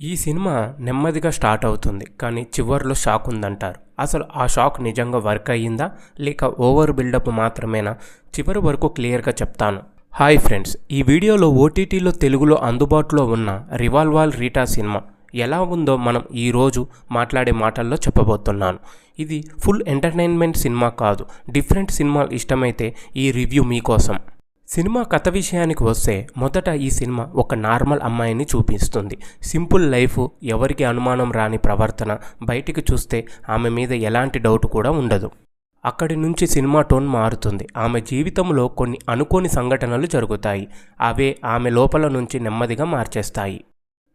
ఈ సినిమా నెమ్మదిగా స్టార్ట్ అవుతుంది కానీ చివరిలో షాక్ ఉందంటారు. అసలు ఆ షాక్ నిజంగా వర్క్ అయ్యిందా? లేక ఓవర్ బిల్డప్ మాత్రమేనా? చివరి వరకు క్లియర్గా చెప్తాను. హాయ్ ఫ్రెండ్స్ ఈ వీడియోలో ఓటీటీలో తెలుగులో అందుబాటులో ఉన్న రివాల్వాల్ రీటా సినిమా ఎలా ఉందో మనం ఈరోజు మాట్లాడే మాటల్లో చెప్పబోతున్నాను. ఇది ఫుల్ ఎంటర్టైన్మెంట్ సినిమా కాదు డిఫరెంట్ సినిమాలు ఇష్టమైతే ఈ రివ్యూ మీకోసం. సినిమా కథ విషయానికి వస్తే మొదట ఈ సినిమా ఒక నార్మల్ అమ్మాయిని చూపిస్తుంది. సింపుల్ లైఫ్ ఎవరికి అనుమానం రాని ప్రవర్తన బయటికి చూస్తే ఆమె మీద ఎలాంటి డౌట్ కూడా ఉండదు. అక్కడి నుంచి సినిమా టోన్ మారుతుంది. ఆమె జీవితంలో కొన్ని అనుకోని సంఘటనలు జరుగుతాయి. అవే ఆమె లోపల నుంచి నెమ్మదిగా మార్చేస్తాయి.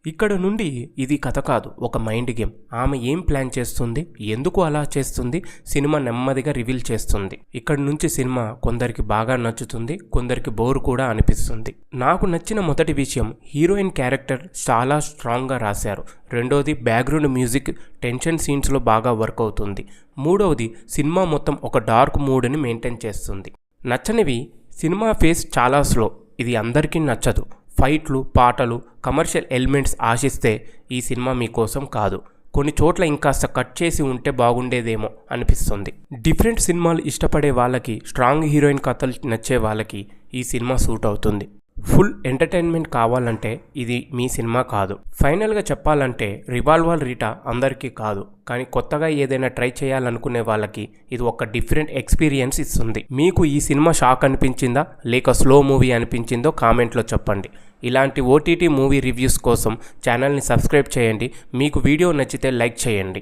ఇక్కడ నుండి ఇది కథ కాదు ఒక మైండ్ గేమ్. ఆమె ఏం ప్లాన్ చేస్తుంది ఎందుకు అలా చేస్తుంది సినిమా నెమ్మదిగా రివీల్ చేస్తుంది. ఇక్కడ నుంచి సినిమా కొందరికి బాగా నచ్చుతుంది కొందరికి బోర్ కూడా అనిపిస్తుంది. నాకు నచ్చిన మొదటి విషయం హీరోయిన్ క్యారెక్టర్ చాలా స్ట్రాంగ్గా రాశారు. రెండోది బ్యాక్గ్రౌండ్ మ్యూజిక్ టెన్షన్ సీన్స్లో బాగా వర్క్ అవుతుంది. మూడవది సినిమా మొత్తం ఒక డార్క్ మూడ్ని మెయింటైన్ చేస్తుంది. నచ్చనివి సినిమా ఫేస్ చాలా స్లో. ఇది అందరికీ నచ్చదు. ఫైట్లు పాటలు కమర్షియల్ ఎలిమెంట్స్ ఆశిస్తే ఈ సినిమా మీకోసం కాదు. కొన్ని చోట్ల ఇంకాస్త కట్ చేసి ఉంటే బాగుండేదేమో అనిపిస్తుంది. డిఫరెంట్ సినిమాలు ఇష్టపడే వాళ్ళకి స్ట్రాంగ్ హీరోయిన్ కథలు నచ్చే వాళ్ళకి ఈ సినిమా సూట్ అవుతుంది. ఫుల్ ఎంటర్టైన్మెంట్ కావాలంటే ఇది మీ సినిమా కాదు. ఫైనల్గా చెప్పాలంటే రివాల్వర్ రీటా అందరికీ కాదు. కానీ కొత్తగా ఏదైనా ట్రై చేయాలనుకునే వాళ్ళకి ఇది ఒక డిఫరెంట్ ఎక్స్పీరియన్స్ ఇస్తుంది. మీకు ఈ సినిమా షాక్ అనిపించిందా? లేక స్లో మూవీ అనిపించిందో కామెంట్లో చెప్పండి. ఇలాంటి ఓటీటీ మూవీ రివ్యూస్ కోసం ఛానల్ని సబ్స్క్రైబ్ చేయండి. మీకు వీడియో నచ్చితే లైక్ చేయండి.